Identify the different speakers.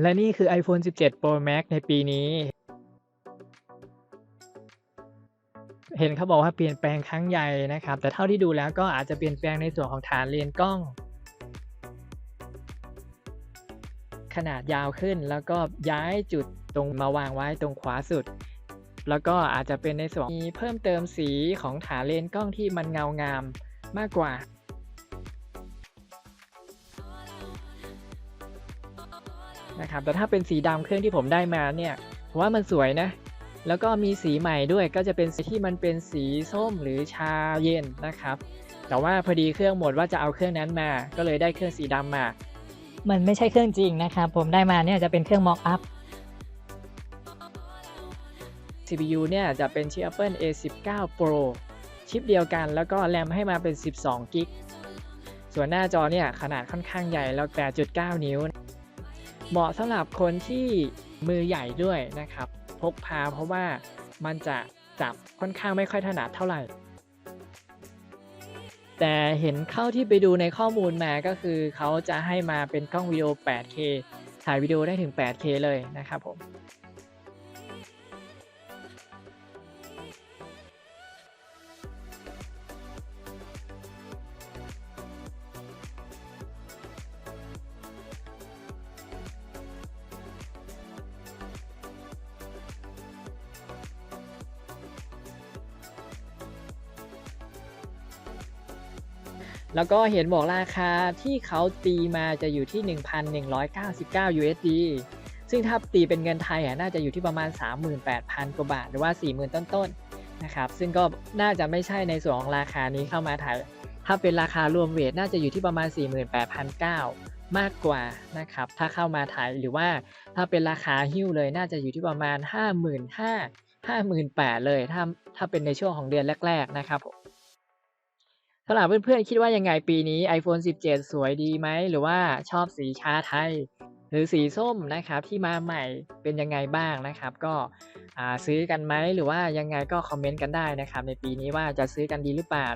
Speaker 1: และนี่คือ iPhone 17 Pro Max ในปีนี้ เห็นเขาบอกว่าเปลี่ยนแปลงครั้งใหญ่นะครับ แต่เท่าที่ดูแล้วก็อาจจะเปลี่ยนแปลงในส่วนของฐานเลนกล้อง ขนาดยาวขึ้นแล้วก็ย้ายจุดตรงมาวางไว้ตรงขวาสุด แล้วก็อาจจะเป็นในส่วนมีเพิ่มเติมสีของฐานเลนกล้องที่มันเงางามมากกว่า นะครับแต่ถ้าเป็นสีดำเครื่องที่ผมได้มาเนี่ยผมว่ามันสวยนะ แล้วก็มีสีใหม่ด้วยก็จะเป็นสีที่มันเป็นสีส้มหรือชาเย็นนะครับ แต่ว่าพอดีเครื่องหมดว่าจะเอาเครื่องนั้นมา ก็เลยได้เครื่องสีดำมา
Speaker 2: มันไม่ใช่เครื่องจริงนะครับ ผมได้มาเนี่ยจะเป็นเครื่อง mock up
Speaker 1: CPU เนี่ยจะเป็นชิป Apple A19 Pro ชิปเดียวกันแล้วก็แรมให้มาเป็น 12 กิก ส่วนหน้าจอเนี่ยขนาดค่อนข้างใหญ่แล้ว 8.9 นิ้ว เหมาะสำหรับคนที่มือใหญ่ด้วยนะครับ พกพาเพราะว่ามันจะจับค่อนข้างไม่ค่อยถนัดเท่าไหร่ แต่เห็นเข้าที่ไปดูในข้อมูลมาก็คือเขาจะให้มาเป็นกล้องวิดีโอ 8K ถ่ายวิดีโอได้ถึง 8K เลยนะครับผม แล้วก็เห็นบอกราคาที่เขาตีมาจะอยู่ที่ 1,199 USD ซึ่งถ้าตีเป็นเงินไทยน่าจะอยู่ที่ประมาณ 38,000 กว่าบาท หรือว่า 40,000 ต้นๆนะครับ ซึ่งก็น่าจะไม่ใช่ในส่วนของราคานี้เข้ามาไทยถ้าเป็นราคารวมเวทน่าจะอยู่ที่ประมาณ 48,900 มากกว่านะครับ ถ้าเข้ามาไทยหรือว่าถ้าเป็นราคาหิ้วเลยน่าจะอยู่ที่ประมาณ 55,000 58,000 เลย ถ้าถ้าเป็นในช่วงของเดือนแรก ๆ นะครับผม สำหรับเพื่อนๆ คิดว่ายังไงปีนี้ iPhone 17 สวยดีไหม หรือว่าชอบสีชาไทย หรือสีส้มนะครับที่มาใหม่เป็นยังไงบ้างนะครับ ก็ซื้อกันไหมหรือว่ายังไงก็คอมเมนต์กันได้นะครับ ในปีนี้ว่าจะซื้อกันดีหรือเปล่า